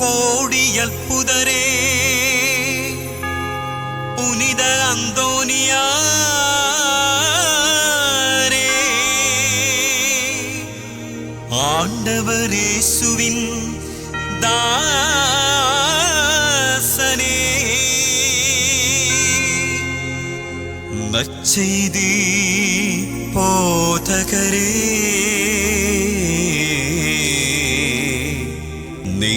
Cordial புதரே புனித அந்தோனியாரே ஆண்டவரேசுவின் தாசனே நச்செய்தி போதகரே நீ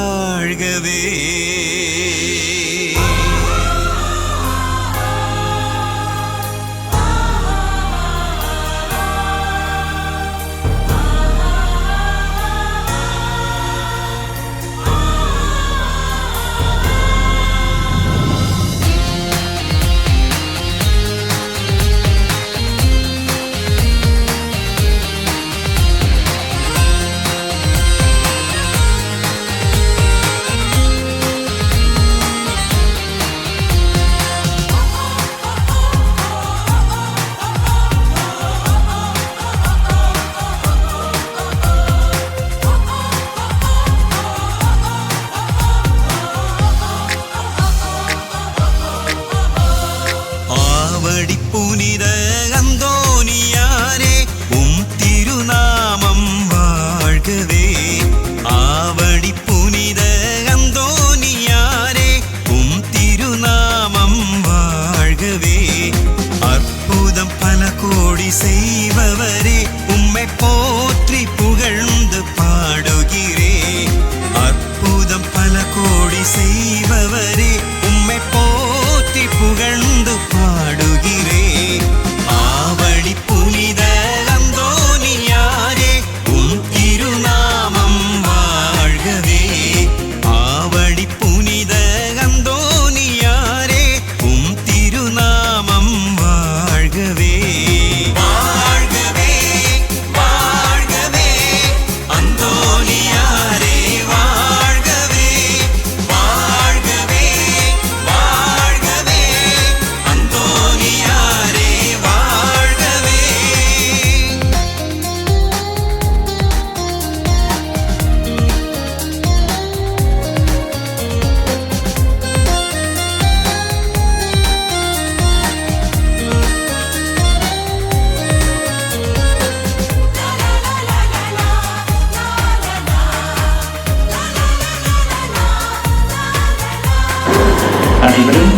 வாழ்கவே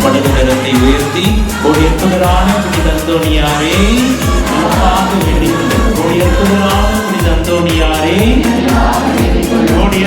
படகு நிறத்தை உயர்த்தி உடைய புதரான புனித அந்தோணியாரே நமக்காக வேண்டிக் கொள்ளும் உடைய புதரான புனித அந்தோணியாரே உடைய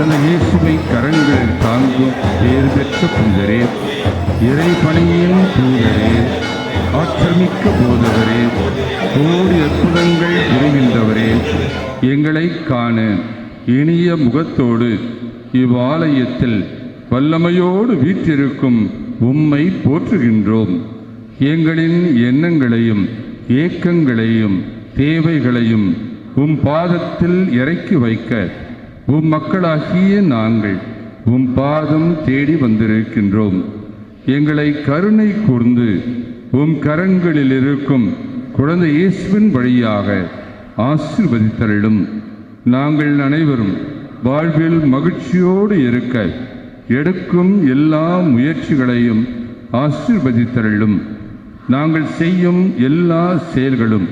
குழந்தை இயேசுவை கரங்கள் தாங்கும் பேர் பெற்ற புனிதரே. இறை பணியின் தூதரே ஆற்றமிக்க போதவரே கோடி அற்புதங்கள் புரிகின்றவரே எங்களை காண இனிய முகத்தோடு இவ்வாலயத்தில் வல்லமையோடு வீற்றிருக்கும் உம்மை போற்றுகின்றோம். எங்களின் எண்ணங்களையும் ஏக்கங்களையும் தேவைகளையும் உம் பாதத்தில் இறக்கி வைக்க உம் மக்களாகிய நாங்கள் உம் பாதம் தேடி வந்திருக்கின்றோம். எங்களை கருணை கூர்ந்து உம் கரங்களில் இருக்கும் குழந்தை இயேசுவின் வழியாக ஆசீர்வதித்தருளும். நாங்கள் அனைவரும் வாழ்வில் மகிழ்ச்சியோடு இருக்க எடுக்கும் எல்லா முயற்சிகளையும் ஆசீர்வதித்தருளும். நாங்கள் செய்யும் எல்லா செயல்களும்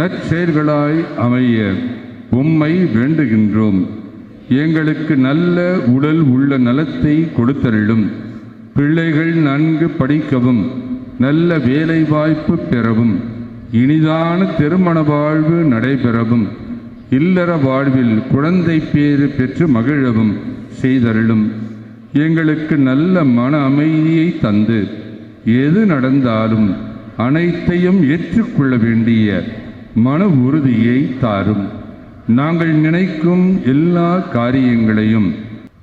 நற்செயல்களாய் அமைய உம்மை வேண்டுகின்றோம். எங்களுக்கு நல்ல உடல் உள்ள நலத்தை கொடுத்தருளும். பிள்ளைகள் நன்கு படிக்கவும் நல்ல வேலை வாய்ப்பு பெறவும் இனிதான திருமண வாழ்வு நடைபெறவும் இல்லற வாழ்வில் குழந்தை பேறு பெற்று மகிழவும் செய்தருளும். எங்களுக்கு நல்ல மன அமைதியை தந்து எது நடந்தாலும் அனைத்தையும் ஏற்றுக்கொள்ள வேண்டிய மன உறுதியை தாரும். நாங்கள் நினைக்கும் எல்லா காரியங்களையும்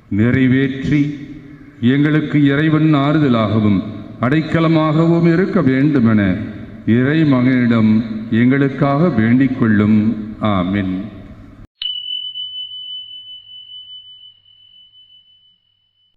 நிறைவேற்றி எங்களுக்கு இறைவன் ஆறுதலாகவும் அடைக்கலமாகவும் இருக்க வேண்டுமென இறைமகனிடம் எங்களுக்காக வேண்டிக் கொள்ளும். ஆமின்.